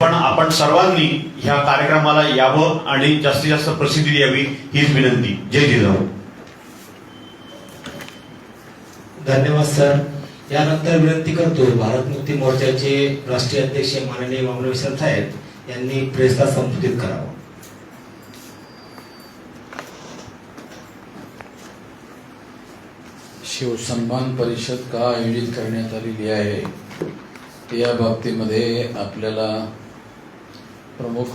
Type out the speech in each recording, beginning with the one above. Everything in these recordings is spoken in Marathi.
पण आपण सर्वांनी ह्या कार्यक्रमाला यावं आणि जास्तीत जास्त प्रसिद्धी द्यावी हीच विनंती. जय जिजाऊ. धन्यवाद सर. यानंतर विनंती करतो भारत मुक्ती मोर्चाचे राष्ट्रीय अध्यक्ष माननीय वामन विश्रांत साहेब यांनी प्रेसला संबोधित करावं. शिवसन्मान परिषद का आयोजित करण्यात आलेली आहे? या बाबतीमध्ये आपल्याला प्रमुख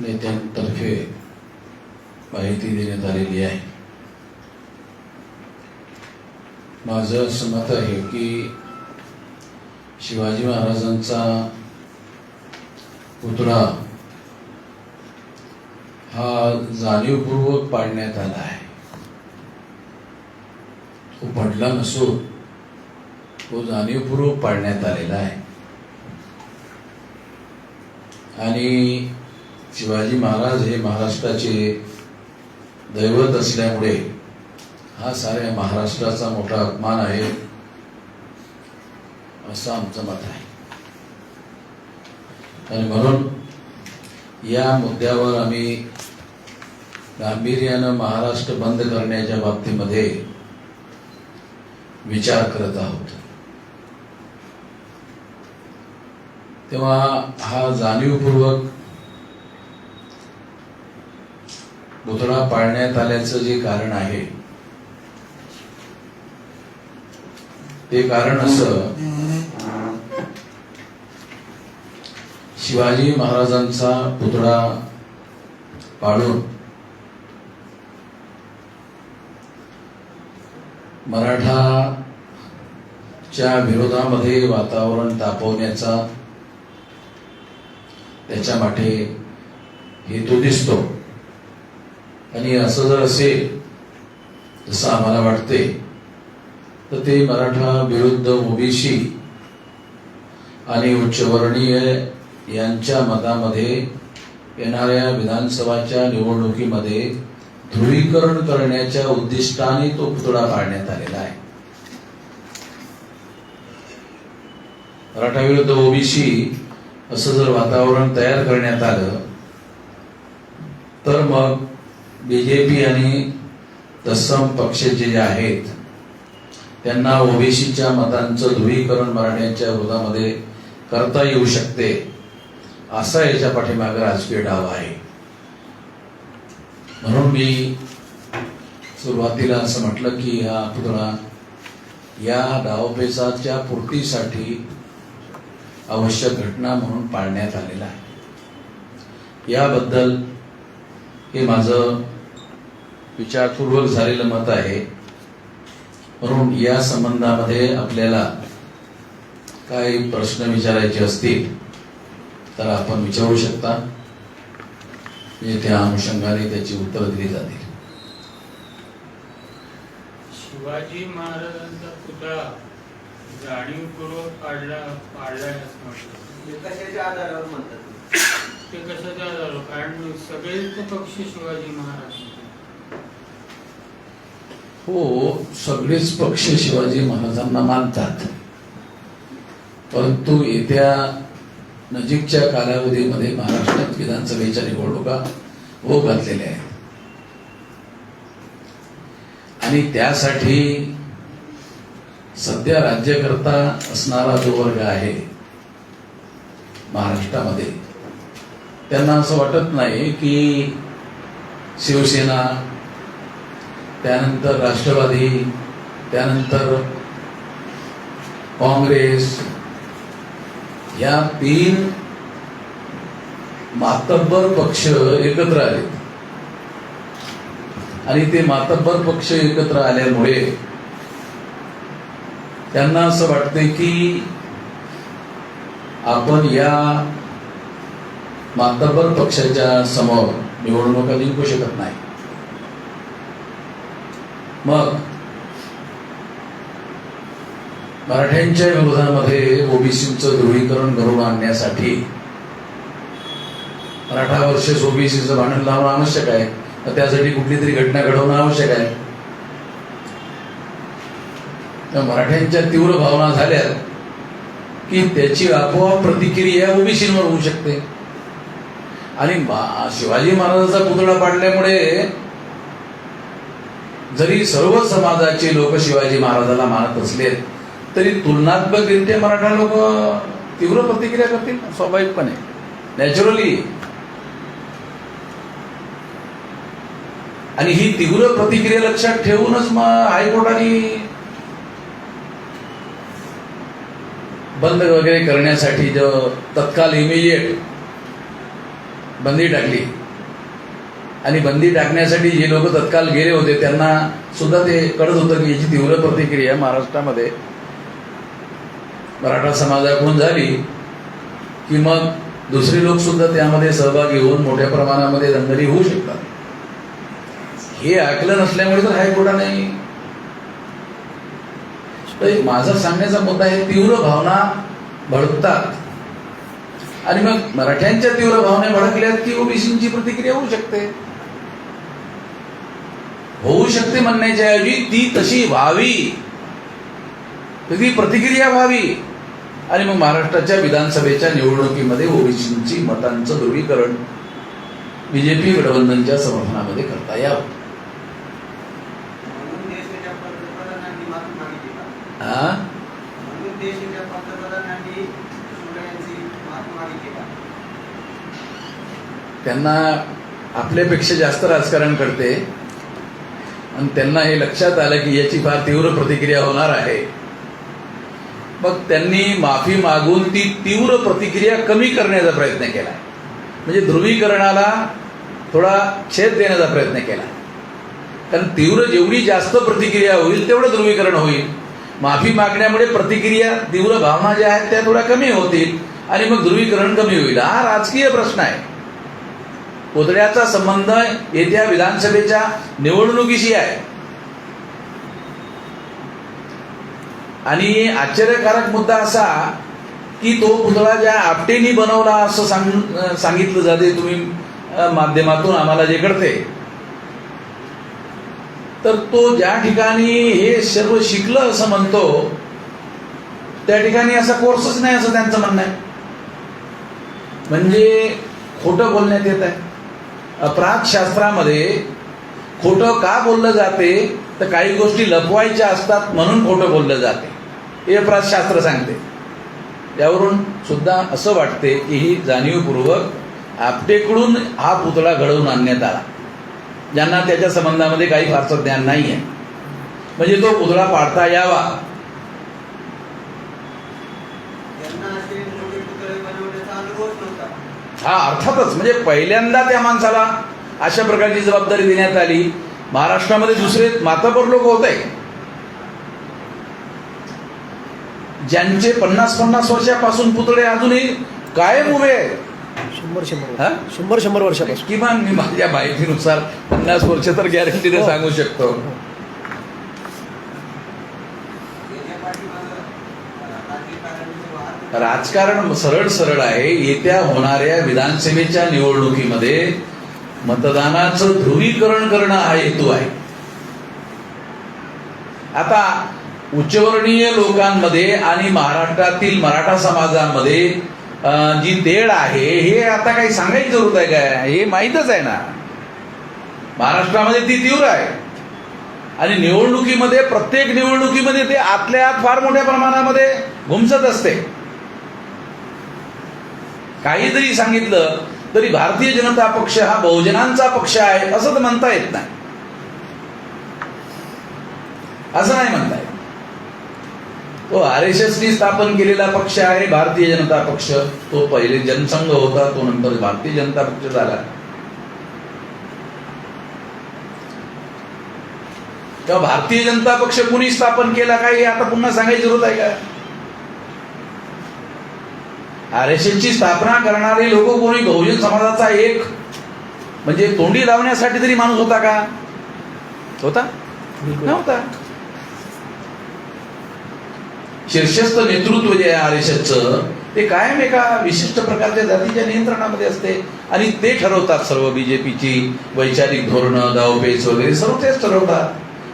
नेत्यांतर्फे माहिती देण्यात आलेली आहे. माझं असं मत आहे की शिवाजी महाराजांचा पुतळा हा जाणीवपूर्वक पाडण्यात आला आहे. तो पडला नसून तो जाणीवपूर्वक पाडण्यात आलेला आहे. आणि शिवाजी महाराज हे महाराष्ट्राचे दैवत असल्यामुळे हा साऱ्या महाराष्ट्राचा मोठा अपमान आहे असं आमचं मत आहे. आणि म्हणून या मुद्द्यावर आम्ही गांभीर्यानं महाराष्ट्र बंद करण्याच्या बाबतीमध्ये विचार करत आहोत. तेव्हा हा जाणीवपूर्वक पुतळा पाळण्यात आल्याचं जे कारण आहे ते कारण असं शिवाजी महाराजांचा पुतळा पाळून मराठाच्या विरोधामध्ये वातावरण तापवण्याचा त्याच्या माठे हेतू दिसतो. आणि असं जर असेल जसं आम्हाला वाटते तर ते मराठा विरुद्ध ओबीसी आणि उच्चवर्णीय यांच्या मतामध्ये येणाऱ्या विधानसभाच्या निवडणुकीमध्ये ध्रुवीकरण करण्याच्या उद्दिष्टाने तो पुतळा पाडण्यात आलेला आहे. मराठा विरुद्ध ओबीसी असं जर वातावरण तयार करण्यात आलं तर मग बीजेपी आणि तत्सम पक्ष जे आहेत त्यांना ओबीसीच्या मतांचं ध्रुवीकरण मराठ्यांच्या विरोधामध्ये करता येऊ शकते असा याच्या पाठीमागे राजकीय डाव आहे. म्हणून मी सुरुवातीला असं म्हटलं की हा पुतळा या डावपेचाच्या पूर्तीसाठी आवश्यक घटना म्हणून पाळण्यात आलेला आहे. याबद्दल हे माझं विचारपूर्वक झालेलं मत आहे. म्हणून या संबंधामध्ये आपल्याला काही प्रश्न विचारायचे असतील तर आपण विचारू शकता. म्हणजे त्या अनुषंगाने त्याची उत्तर दिली जातील. शिवाजी महाराजांचा पुतळा जाणीवपूर्वक पाडला पाडलाय असं म्हटलं. कशाच्या आधारावर म्हणतात ते कशाच्या आधारावर? कारण सगळेच पक्ष शिवाजी महाराज होते. हो सगळेच पक्ष शिवाजी महाराजांना मानतात. परंतु येत्या नजीकच्या कालावधीमध्ये महाराष्ट्रात विधानसभेच्या निवडणुका हो घातलेल्या आहेत. आणि त्यासाठी सध्या राज्यकर्ता असणारा जो वर्ग आहे महाराष्ट्रामध्ये त्यांना असं वाटत नाही की शिवसेना त्यानंतर राष्ट्रवादी त्यानंतर काँग्रेस या तीन मातब्बर पक्ष एकत्र आले. आणि ते मातब्बर पक्ष एकत्र आल्यामुळे त्यांना असं वाटतंय की आपण या मातबर पक्षाच्या समोर निवडणुका जिंकू शकत नाही. मग मराठ्यांच्या विरोधामध्ये ओबीसीचं ध्रुवीकरण घडवून आणण्यासाठी मराठा वर्षेस ओबीसीचं भांडण लावणं आवश्यक आहे. तर त्यासाठी कुठली तरी घटना घडवणं आवश्यक आहे. त्या मराठ्यांच्या तीव्र भावना झाल्या की त्याची आपोआप प्रतिक्रिया ओबीसीवर होऊ शकते. आणि शिवाजी महाराजांचा पुतळा पाडल्यामुळे जरी सर्व समाजाचे लोक शिवाजी महाराजाला मानत असले तरी तुलनात्मकरित्या मराठा लोक तीव्र प्रतिक्रिया करतील? स्वाभाविकपणे. नॅचरली आणि ही तीव्र प्रतिक्रिया लक्षात ठेवूनच मग हायकोर्टाने बंद वगैरे करण्यासाठी जो तत्काल इमिजिएट बंदी टाकली. आणि बंदी टाकण्यासाठी जे लोक तत्काल गेले होते त्यांना सुद्धा ते कळत होतं की याची तीव्र प्रतिक्रिया महाराष्ट्रामध्ये मराठा समाजाकडून झाली. की मग दुसरे लोक सुद्धा त्यामध्ये सहभागी होऊन मोठ्या प्रमाणामध्ये दंगली होऊ शकतात. हे ऐकलं नसल्यामुळे तर हायकोर्टाने तर माझा सांगण्याचा मुद्दा हे तीव्र भावना भडकतात. आणि मग मराठ्यांच्या तीव्र भावना भडकल्यात की ओबीसीची प्रतिक्रिया होऊ शकते? होऊ शकते म्हणण्याच्या ऐवजी ती तशी व्हावी. ती प्रतिक्रिया व्हावी. आणि मग महाराष्ट्राच्या विधानसभेच्या निवडणुकीमध्ये ओबीसींची मतांचं ध्रुवीकरण बीजेपी गठबंधनच्या समर्थनामध्ये करता यावं म्हणून देशाच्या पंतप्रधानांनी माफी मागितली का हा? म्हणून देशाच्या पंतप्रधानांनी शिवराय यांची माफी मागितली का त्यांना आपल्यापेक्षा जास्त राजकारण करते. आणि त्यांना हे लक्षात आलं की याची फार तीव्र प्रतिक्रिया होणार आहे. मग त्यांनी माफी मागून ती तीव्र प्रतिक्रिया कमी करण्याचा प्रयत्न केला. म्हणजे ध्रुवीकरणाला थोडा छेद देण्याचा प्रयत्न केला. कारण तीव्र जेवढी जास्त प्रतिक्रिया होईल तेवढं ध्रुवीकरण होईल. माफी मागण्यामुळे प्रतिक्रिया तीव्र भावना ज्या आहेत त्या थोड्या कमी होतील. आणि मग ध्रुवीकरण कमी होईल. हा राजकीय प्रश्न आहे. पुतळ्याचा संबंध येत्या विधानसभेच्या निवडणुकीशी आहे. आणि आश्चर्यकारक मुद्दा असा की तो पुतळा ज्या आपटेनी बनवला असं सांग सांगितलं जाते तुम्ही माध्यमातून आम्हाला जे कळते तर तो ज्या ठिकाणी हे सर्व शिकलं असं म्हणतो त्या ठिकाणी असा कोर्सच नाही असं त्यांचं म्हणणं आहे. म्हणजे खोटं बोलण्यात येत आहे. अपराधशास्त्रामध्ये खोटं का बोललं जाते? तर काही गोष्टी लपवायच्या असतात म्हणून खोटं बोललं जाते. हे अपराधशास्त्र सांगते. यावरून सुद्धा असं वाटते की ही जाणीवपूर्वक आपटेकडून हा पुतळा घडवून आणण्यात आला. ज्यांना त्याच्या संबंधामध्ये काही फारसं ज्ञान नाही आहे म्हणजे तो पुतळा पाडता यावा त्यांना असे मोठे पुतळे बनवण्याचा अनुभवच नव्हता हा अर्थातच म्हणजे पहिल्यांदा त्या माणसाला अशा प्रकारची जबाबदारी देण्यात आली. महाराष्ट्रामध्ये दुसरे मातापर लोक होते. ज्यांचे पन्नास पन्नास वर्षापासून पुतळे अजूनही कायम उभे आहेत. शंभर हा? शंभर शंभर शंभर वर्षापासून. किमान मी माझ्या माहितीनुसार पन्नास वर्ष तर गॅरंटीने हो. सांगू शकतो याच्या पाठीमागं अं, राजकारण्यांचे वाहन राजकारण सरळ सरळ आहे. येत्या होणाऱ्या विधानसभेच्या निवडणुकीमध्ये मतदानाचं ध्रुवीकरण करणं हा हेतू आहे. आता उच्चवर्णीय लोकांमध्ये आणि महाराष्ट्रातील मराठा समाजामध्ये जी तेढ आहे हे आता काही सांगायची जरूरत आहे काय? हे माहीतच आहे ना. महाराष्ट्रामध्ये ती तीव्र आहे. आणि निवडणुकीमध्ये प्रत्येक निवडणुकीमध्ये ते आतल्या आत फार मोठ्या प्रमाणामध्ये घुमसत असते. काही जरी सांगितलं तरी भारतीय जनता पक्ष हा बहुजनांचा पक्ष आहे असं तर म्हणता येत नाही. असं नाही म्हणता येत. तो आर एस एसनी स्थापन केलेला पक्ष आहे भारतीय जनता पक्ष. तो पहिले जनसंघ होता तो नंतर भारतीय जनता पक्ष झाला. तेव्हा भारतीय जनता पक्ष कुणी स्थापन केला काय हे आता पुन्हा सांगायची जरूरत आहे का? आर एस ची स्थापना करणारे लोक कोणी? बहुजन समाजाचा एक. म्हणजे तोंडी लावण्यासाठी तरी माणूस होता का? होता? नव्हता. शीर्षस्थ नेतृत्व जे आहे आर एस ते कायम एका विशिष्ट प्रकारच्या जातीच्या नियंत्रणामध्ये असते. आणि ते ठरवतात सर्व बीजेपीची वैचारिक धोरणं दावपेच वगैरे सर्व तेच ठरवतात.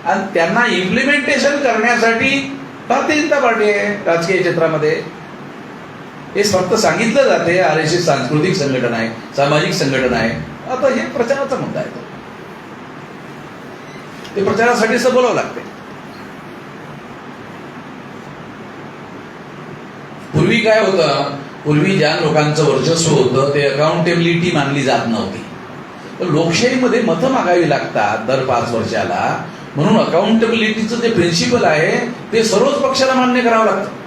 आणि त्यांना इम्प्लिमेंटेशन करण्यासाठी भारतीय जनता पार्टी आहे राजकीय क्षेत्रामध्ये. हे फक्त सांगितलं जाते आर एस एस सांस्कृतिक संघटन आहे सामाजिक संघटन आहे. आता हे प्रचाराचा मुद्दा आहे. ते प्रचारासाठी बोलावं लागते पूर्वी काय होतं? पूर्वी ज्या लोकांचं वर्चस्व होतं ते अकाउंटेबिलिटी मानली जात नव्हती. तर लोकशाहीमध्ये मतं मागावी लागतात दर पाच वर्षाला. म्हणून अकाउंटेबिलिटीचं जे प्रिन्सिपल आहे ते सर्वच पक्षाला मान्य करावं लागतं.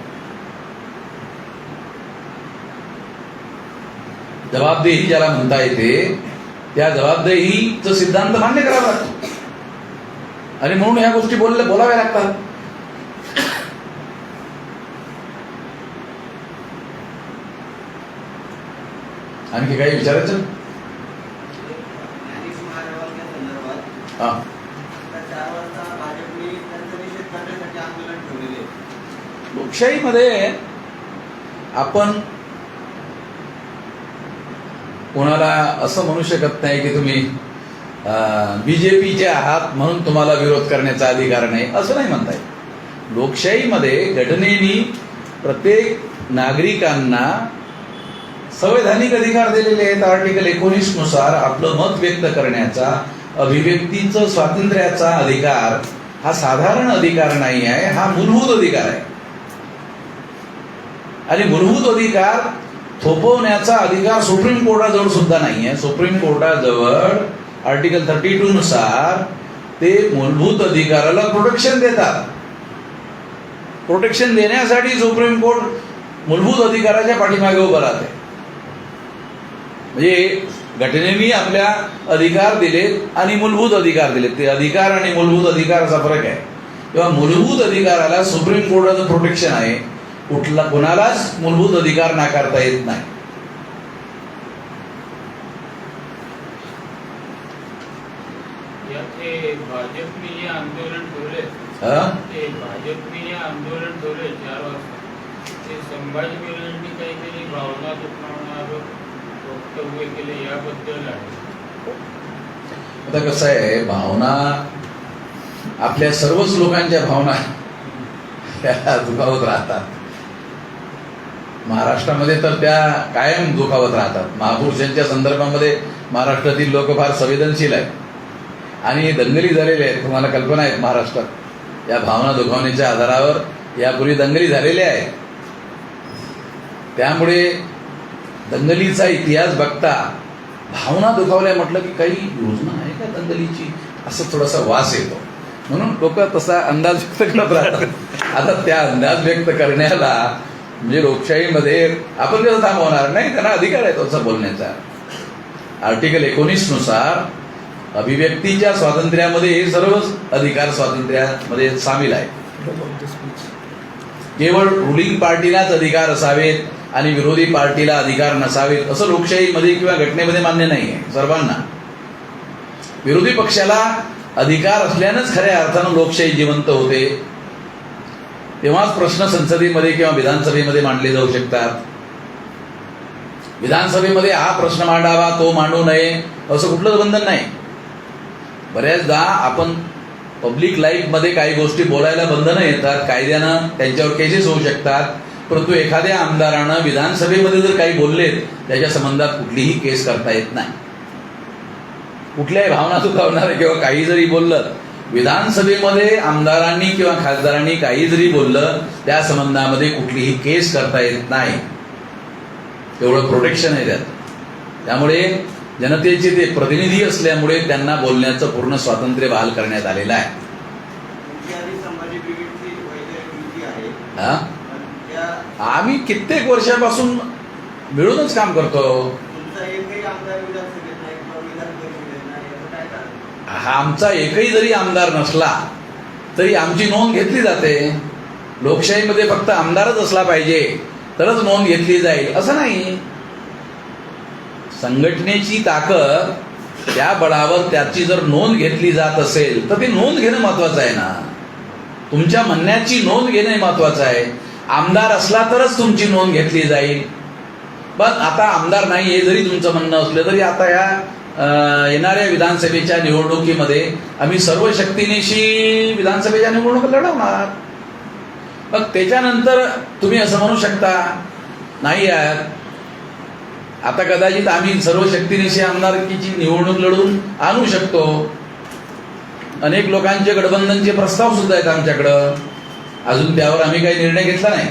जबाबदेही ज्याला म्हणता येते त्या जबाबदेहीचं सिद्धांत मान्य करावा लागतो. आणि म्हणून ह्या गोष्टी बोलल्या बोलाव्या लागतात. आणखी काही विचारायचं? हा. आता चार वाजता भाजपने त्यांचा निषेध करण्यासाठी आंदोलन ठेवलेले आहे. लोकशाहीमध्ये आपण कोणाला असं म्हणू शकत नाही की तुम्ही बीजेपीचे आहात म्हणून तुम्हाला विरोध करण्याचा अधिकार नाही असं नाही म्हणता येत. लोकशाहीमध्ये घटनेनी प्रत्येक नागरिकांना संवैधानिक अधिकार दिलेले आहेत. आर्टिकल एकोणीसनुसार आपलं मत व्यक्त करण्याचा अभिव्यक्तीचं स्वातंत्र्याचा अधिकार हा साधारण अधिकार नाही आहे हा मूलभूत अधिकार आहे. आणि मूलभूत अधिकार थोपवण्याचा अधिकार सुप्रीम कोर्टाजवळ सुद्धा नाही आहे सुप्रीम कोर्टाजवळ आर्टिकल थर्टी टू नुसार ते मूलभूत अधिकाराला प्रोटेक्शन देतात. प्रोटेक्शन देण्यासाठी सुप्रीम कोर्ट मूलभूत अधिकाराच्या पाठीमागे उभं राहते. म्हणजे घटनेने आपल्या अधिकार दिलेत आणि मूलभूत अधिकार दिलेत. ते अधिकार आणि मूलभूत अधिकाराचा फरक आहे. तेव्हा मूलभूत अधिकाराला सुप्रीम कोर्टाचं प्रोटेक्शन आहे. कुठला कोणालाच मूलभूत अधिकार नाकारता येत नाही. आता कसं आहे भावना आपल्या सर्वच लोकांच्या भावना दुखावत राहतात. महाराष्ट्रामध्ये तर त्या कायम दुखावत राहतात. महापुरुषांच्या संदर्भामध्ये महाराष्ट्रातील लोक फार संवेदनशील आहेत. आणि दंगली झालेल्या आहेत तुम्हाला कल्पना आहेत महाराष्ट्रात. या भावना दुखावण्याच्या आधारावर यापूर्वी दंगली झालेल्या आहेत त्यामुळे दंगलीचा इतिहास बघता भावना दुखावल्या म्हटलं की काही योजना आहे का दंगलीची? असं थोडासा वास येतो. म्हणून लोक तसा अंदाज व्यक्त करत राहतात. आता त्या अंदाज व्यक्त करण्याला म्हणजे लोकशाहीमध्ये आपण कसं थांबवणार नाही त्यांना अधिकार आहे तसा बोलण्याचा. आर्टिकल एकोणीसनुसार अभिव्यक्तीच्या स्वातंत्र्यामध्ये हे सर्वच अधिकार स्वातंत्र्यामध्ये सामील आहे केवळ रुलिंग पार्टीलाच अधिकार असावेत आणि विरोधी पार्टीला अधिकार नसावेत असं लोकशाहीमध्ये किंवा घटनेमध्ये मान्य नाही आहे सर्वांना. विरोधी पक्षाला अधिकार असल्यानंच खऱ्या अर्थानं लोकशाही जिवंत होते. तेव्हाच प्रश्न संसदेमध्ये किंवा विधानसभेमध्ये मांडले जाऊ शकतात. विधानसभेमध्ये हा प्रश्न मांडावा तो मांडू नये असं कुठलंच बंधन नाही. बऱ्याचदा आपण पब्लिक लाईफमध्ये काही गोष्टी बोलायला बंधनं येतात कायद्यानं त्यांच्यावर केसेस होऊ शकतात. परंतु एखाद्या आमदारानं विधानसभेमध्ये जर काही बोललेत त्याच्या संबंधात कुठलीही केस करता येत नाही. कुठल्याही भावना दुखावणार किंवा काही जरी बोललं विधानसभेमध्ये आमदारांनी किंवा खासदारांनी काही जरी बोललं त्या संबंधामध्ये कुठलीही केस करता येत नाही. तेवढं प्रोटेक्शन आहे त्यात. त्यामुळे जनतेचे ते प्रतिनिधी असल्यामुळे त्यांना बोलण्याचं पूर्ण स्वातंत्र्य बहाल करण्यात आलेलं आहे. हा? आम्ही कित्येक वर्षापासून मिळूनच काम करतो तुमचा एकही आमदार विधानसभेत नाही किंवा विधान परिषदेत नाही याचं काय कारण हा आमचा एकही जरी आमदार नसला तरी आमची नोंद घेतली जाते. लोकशाहीमध्ये फक्त आमदारच असला पाहिजे तरच नोंद घेतली जाईल असं नाही. संघटनेची ताकद त्या बळावर त्याची जर नोंद घेतली जात असेल तर ती नोंद घेणं महत्वाचं आहे ना. तुमच्या म्हणण्याची नोंद घेणं महत्वाचं आहे. आमदार असला तरच तुमची नोंद घेतली जाईल. पण आता आमदार नाही हे जरी तुमचं म्हणणं असलं तरी आता या येणाऱ्या विधानसभेच्या निवडणुकीमध्ये आम्ही सर्व शक्तीनिशी विधानसभेच्या निवडणूक लढवणार. मग त्याच्यानंतर तुम्ही असं म्हणू शकता नाही यार आता कदाचित आम्ही सर्व शक्तीनिशी आमदारकीची निवडणूक लढून आणू शकतो. अनेक लोकांचे गठबंधनचे प्रस्ताव सुद्धा आहेत आमच्याकडं. अजून त्यावर आम्ही काही निर्णय घेतला नाही.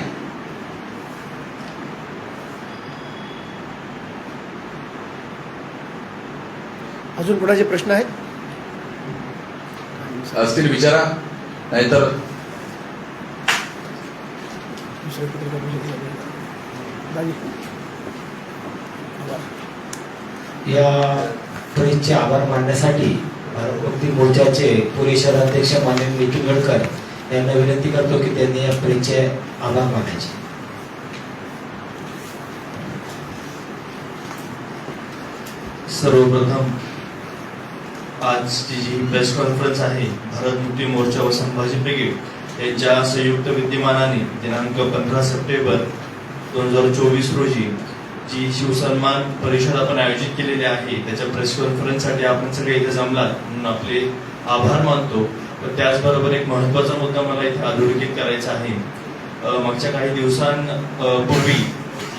अजून कोणाचे प्रश्न आहेत? असतील विचारा नाहीतर. या परिषदेचे आभार मानण्यासाठी भारत मुक्ती मोर्चाचे पुणे शहराध्यक्ष माननीय नितीन गडकर यांना विनंती करतो की त्यांनी या परिचय आभार मानायचे. सर्वप्रथम आजची जी प्रेस कॉन्फरन्स आहे भारत मुक्ती मोर्चा व संभाजी ब्रिगेड यांच्या संयुक्त विद्यमानाने दिनांक पंधरा सप्टेंबर दोन हजार चोवीस रोजी जी शिवसन्मान परिषद आपण आयोजित केलेली आहे त्याच्या प्रेस कॉन्फरन्ससाठी आपण सगळे इथे जमलात. म्हणून आपले आभार मानतो. व त्याचबरोबर एक महत्त्वाचा मुद्दा मला इथे अधोरेखित करायचा आहे. मागच्या काही दिवसांपूर्वी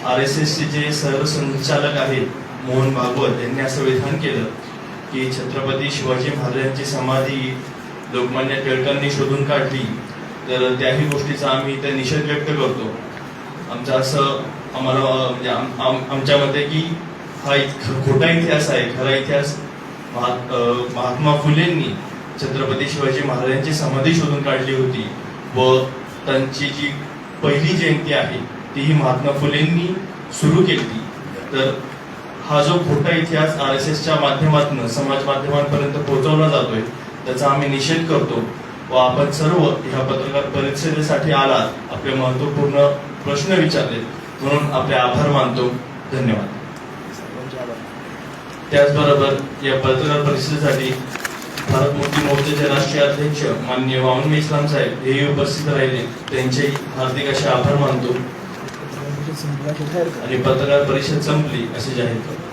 आर एस एसचे जे सरसंचालक आहेत मोहन भागवत यांनी असं विधान केलं. की छत्रपती शिवाजी महाराजांची समाधी लोकमान्य टिळकांनी शोधून काढली तर त्याही गोष्टीचा आम्ही इथे निषेध व्यक्त करतो. आमचं असं आम्हाला म्हणजे आम- आम- की हा इत- खोटा इतिहास आहे. खरा इतिहास महा- महात्मा फुलेंनी छत्रपती शिवाजी महाराजांची समाधी शोधून काढली होती व त्यांची जी पहिली जयंती आहे तीही महात्मा फुलेंनी सुरू केली. तर हा जो खोटा इतिहास आर एस एसच्या माध्यमातून समाज माध्यमांपर्यंत पोहोचवला जातोय त्याचा आम्ही निषेध करतो व आपण सर्व ह्या पत्रकार परिषदेसाठी आलात आपले महत्त्वपूर्ण प्रश्न विचारले. म्हणून आपले आभार मानतो. धन्यवाद. त्याचबरोबर या पत्रकार परिषदेसाठी भारत मुक्ती मोर्चाचे राष्ट्रीय अध्यक्ष माननीय वामन इस्लाम साहेब हेही उपस्थित राहिले. त्यांचे हार्दिक असे आभार मानतो पत्रकार परिषद संपली की जाहीर करा. आणि पत्रकार परिषद संपली असे जाहीर करतो.